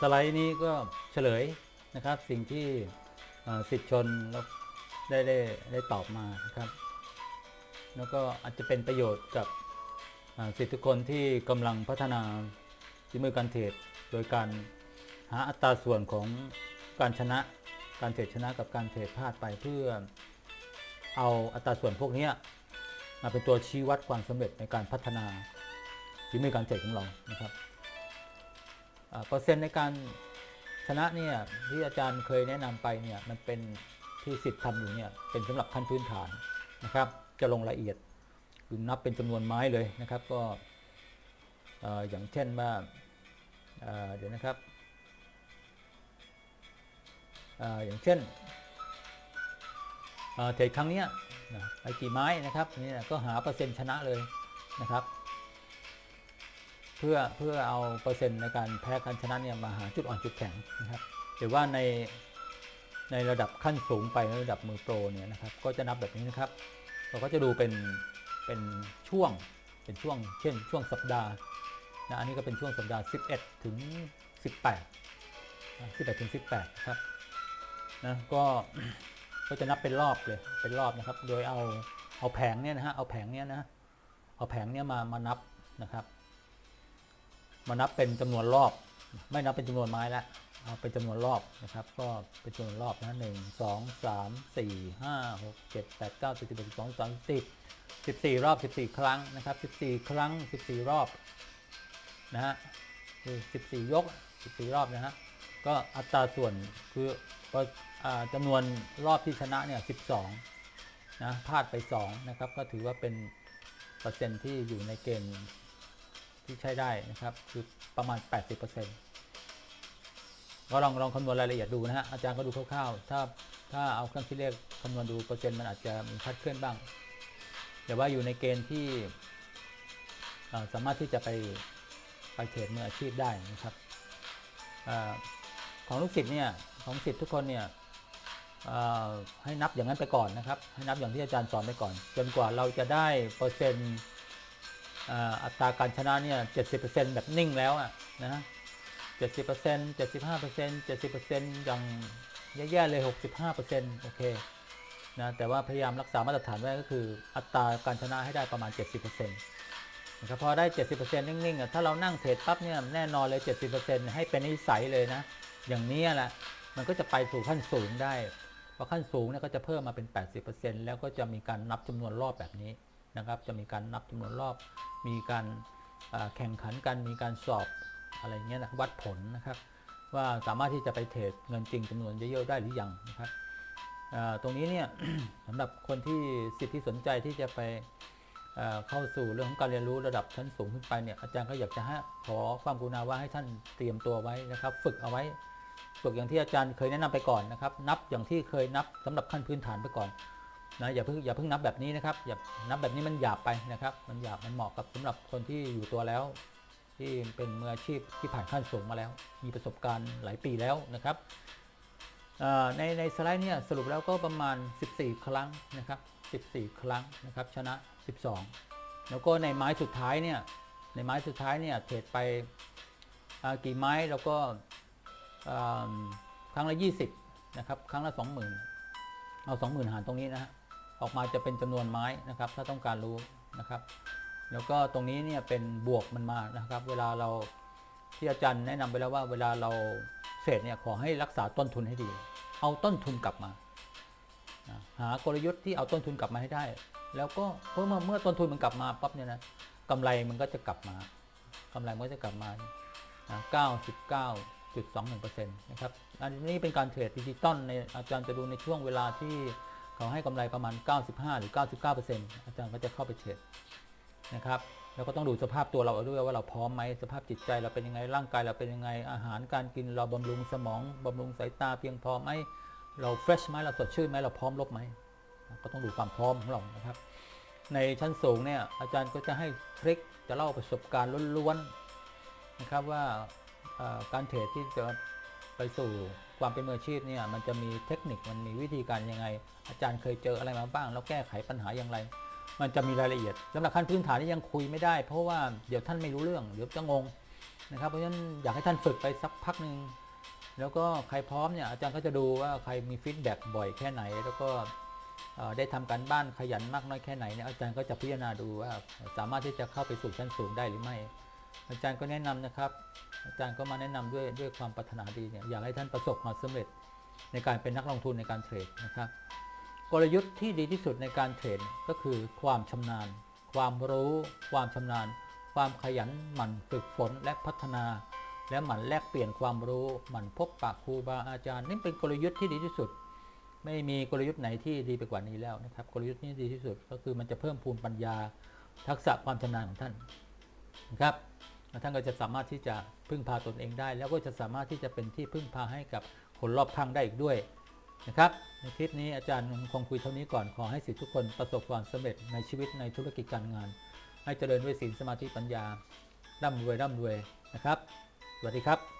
สไลด์นี้ก็เฉลยนะครับ สิ่งที่สิทธิชนแล้ได้ได้ได้ตอบมานะครับ แล้วก็อาจจะเป็นประโยชน์กับสิทธิทุกคนที่กำลังพัฒนาฝีมือการเทรดโดยการหาอัตราส่วนของการชนะการเทรดชนะกับการเทรดพลาดไปเพื่อเอาอัตราส่วนพวกนี้มาเป็นตัวชี้วัดความสำเร็จในการพัฒนาฝีมือการเทรดของเรานะครับ เปอร์เซ็นต์ในการชนะเนี่ยที่อาจารย์เคยแนะนำไปเนี่ยมันเป็นที่สิทธิ์ทำอยู่เนี่ยเป็นสำหรับขั้นพื้นฐานนะครับ จะลงรายละเอียดคือนับเป็นจำนวนไม้เลยนะครับก็ออย่างเช่นว่าเเดี๋ยวนะครับออย่างเช่นเทรดครั้งเนี้ยนะไปกี่ไม้นะครับนี่ก็หาเปอร์เซ็นต์ชนะเลยนะครับ เพื่อเพื่อเอาเปอร์เซ็นต์ในการแพ้การชนะเนี่ยมาหาจุดอ่อนจุดแข็งนะครับหรือว่าในในระดับขั้นสูงไประดับมือโปรเนี่ยนะครับก็จะนับแบบนี้นะครับ เราก็จะดูเป็นเป็นช่วงเป็นช่วง เช่น ช่วงสัปดาห์นะอันนี้ก็เป็นช่วงสัปดาห์ 11 ถึง 18 11 ถึง 18นะครับนะก็ก็จะนับเป็นรอบเลยเป็นรอบนะครับ โดยเอาเอาแผงเนี่ยนะฮะเอาแผงเนี่ยนะเอาแผงเนี่ยมามานับนะครับ มานับเป็นจำนวนรอบ ไม่นับเป็นจำนวนไม้ล้วเอาเป็นจำนวนรอบนะครับ ก็เป็นจำนวนรอบนะหนึ่งสองสามสี่ห้าหกเจ็ดแปดเก้าสิบสิบเอ็ดสิบสองสิบสามสิบสิบสี่รอบสิบสี่ครั้งนะครับสิบสี่ครั้งสิบสี่รอบนะฮะคือสิบสี่ยกสิบสี่รอบนะฮะก็อัตราส่วนคืออ่าจำนวนรอบที่ชนะเนี่ยสิบสองนะพลาดไปสองนะครับ ก็ถือว่าเป็นเปอร์เซ็นต์ที่อยู่ในเกณฑ์ ที่ใช้ได้นะครับ คือประมาณ 80%ก็ลองลองคำนวณรายละเอียดดูนะฮะอาจารย์ก็ดูคร่าวๆถ้าถ้าเอาเครื่องคิดเลขคำนวณดูเปอร์เซ็นต์มันอาจจะมีคลาดเคลื่อนบ้าง แต่ว่าอยู่ในเกณฑ์ที่สามารถที่จะไปไปเทรดมืออาชีพได้นะครับอของลูกศิษย์เนี่ยของศิษย์ทุกคนเนี่ยให้นับอย่างนั้นไปก่อนนะครับ ให้นับอย่างที่อาจารย์สอนไปก่อน จนกว่าเราจะได้เปอร์เซ็นต์ อัตราการชนะเนี่ยเจ็ดสิบเปอร์เซ็นต์แบบนิ่งแล้วอะนะเจ็ดสิบเปอร์เซ็นต์เจ็ดสิบห้าเปอร์เซ็นต์เจ็ดสิบเปอร์เซ็นต์อย่างแย่ๆเลยหกสิบห้าเปอร์เซ็นต์โอเคนะแต่ว่าพยายามรักษามาตรฐานไว้ก็คือ อัตราการชนะให้ได้ประมาณ 70%นะครับพอได้ 70%นิ่งๆอะถ้าเรานั่งเทรดปั๊บเนี่ยแน่นอนเลย 70%ให้เป็นนิสัยเลยนะ อย่างนี้แหละมันก็จะไปสู่ขั้นสูงได้พอขั้นสูงเนี่ยก็จะเพิ่มมาเป็น 80%แล้วก็จะมีการนับจำนวนรอบแบบนี้ นะครับ จะมีการนับจำนวนรอบ มีการแข่งขันกัน มีการสอบอะไรเงี้ยนะวัดผลนะครับ ว่าสามารถที่จะไปเทรดเงินจริงจำนวนเยอะๆได้หรือยังนะครับตรงนี้เนี่ยสำหรับคนที่สิทธิ์ที่สนใจที่จะไปเข้าสู่เรื่องของการเรียนรู้ระดับชั้นสูงขึ้นไปเนี่ยอาจารย์ก็อยากจะให้ขอความกรุณาว่าให้ท่านเตรียมตัวไว้นะครับ ฝึกเอาไว้ฝึกอย่างที่อาจารย์เคยแนะนำไปก่อนนะครับ นับอย่างที่เคยนับสำหรับขั้นพื้นฐานไปก่อน นะอย่าเพิ่งอย่าเพิ่งนับแบบนี้นะครับอย่านับแบบนี้มันหยาบไปนะครับ มันหยาบมันเหมาะกับสำหรับคนที่อยู่ตัวแล้ว ที่เป็นมืออาชีพที่ผ่านขั้นสูงมาแล้ว มีประสบการณ์หลายปีแล้วนะครับในในสไลด์เนี่ยสรุปแล้วก็ประมาณ 14 ครั้งนะครับ 14 ครั้งนะครับชนะ 12 แล้วก็ในไม้สุดท้ายเนี่ยในไม้สุดท้ายเนี่ยเทรดไปกี่ไม้แล้วก็ครั้งละ 20นะครับครั้งละ 20,000 เอา 20,000 หารตรงนี้นะฮะ ออกมาจะเป็นจำนวนไม้นะครับ ถ้าต้องการรู้นะครับ แล้วก็ตรงนี้เนี่ยเป็นบวกมันมานะครับ เวลาเราที่อาจารย์แนะนำไปแล้วว่าเวลาเราเทรดเนี่ยขอให้รักษาต้นทุนให้ดี เอาต้นทุนกลับมา หากลยุทธ์ที่เอาต้นทุนกลับมาให้ได้ แล้วก็เพราะเมื่อเมื่อต้นทุนมันกลับมาปั๊บเนี่ยนะกำไรมันก็จะกลับมากำไรมันก็จะกลับมานะ99.21%นะครับ อันนี้เป็นการเทรดดิจิตอลในอาจารย์จะดูในช่วงเวลาที่ เขาให้กำไรประมาณ 95 หรือ 99%อาจารย์ก็จะเข้าไปเทรดนะครับแล้วก็ต้องดูสภาพตัวเราด้วยว่าเราพร้อมไหมสภาพจิตใจเราเป็นยังไงร่างกายเราเป็นยังไงอาหารการกินเราบำรุงสมองบำรุงสายตาเพียงพอไหมเราเฟรชไหมเราสดชื่นไหมเราพร้อมลบไหมก็ต้องดูความพร้อมของเรานะครับ ในชั้นสูงเนี่ยอาจารย์ก็จะให้ทริคจะเล่าประสบการณ์ล้วนๆนะครับว่าการเทรดที่จะไปสู่ ความเป็นมืออาชีพเนี่ยมันจะมีเทคนิคมันมีวิธีการยังไง อาจารย์เคยเจออะไรมาบ้าง แล้วแก้ไขปัญหาอย่างไร มันจะมีรายละเอียดสำหรับขั้นพื้นฐานนี่ยังคุยไม่ได้ เพราะว่าเดี๋ยวท่านไม่รู้เรื่องเดี๋ยวจะงงนะครับเพราะฉะนั้นอยากให้ท่านฝึกไปสักพักหนึ่งแล้วก็ใครพร้อมเนี่ยอาจารย์ก็จะดูว่าใครมีฟีดแบ็กบ่อยแค่ไหน แล้วก็ได้ทำการบ้านขยันมากน้อยแค่ไหนเนี่ยอาจารย์ก็จะพิจารณาดูว่าสามารถที่จะเข้าไปสู่ชั้นสูงได้หรือไม่ อาจารย์ก็แนะนำนะครับ อาจารย์ก็มาแนะนำด้วยด้วยความปรารถนาดีเนี่ยอยากให้ท่านประสบความสำเร็จในการเป็นนักลงทุนในการเทรดนะครับ กลยุทธ์ที่ดีที่สุดในการเทรดก็คือความชำนาญ ความรู้ ความชำนาญ ความขยันหมั่นฝึกฝนและพัฒนา และหมั่นแลกเปลี่ยนความรู้หมั่นพบปะครูบาอาจารย์ นี่เป็นกลยุทธ์ที่ดีที่สุด ไม่มีกลยุทธ์ไหนที่ดีไปกว่านี้แล้วนะครับ กลยุทธ์นี้ดีที่สุดก็คือมันจะเพิ่มพูนปัญญา ทักษะความชำนาญของท่านนะครับ ท่านก็จะสามารถที่จะพึ่งพาตนเองได้ แล้วก็จะสามารถที่จะเป็นที่พึ่งพาให้กับคนรอบข้างได้อีกด้วยนะครับในคลิปนี้อาจารย์คงคุยเท่านี้ก่อนขอให้สิทธิทุกคนประสบความสำเร็จในชีวิตในธุรกิจการงาน ให้เจริญด้วยศีลสมาธิปัญญาร่ำรวยร่ำรวยนะครับสวัสดีครับ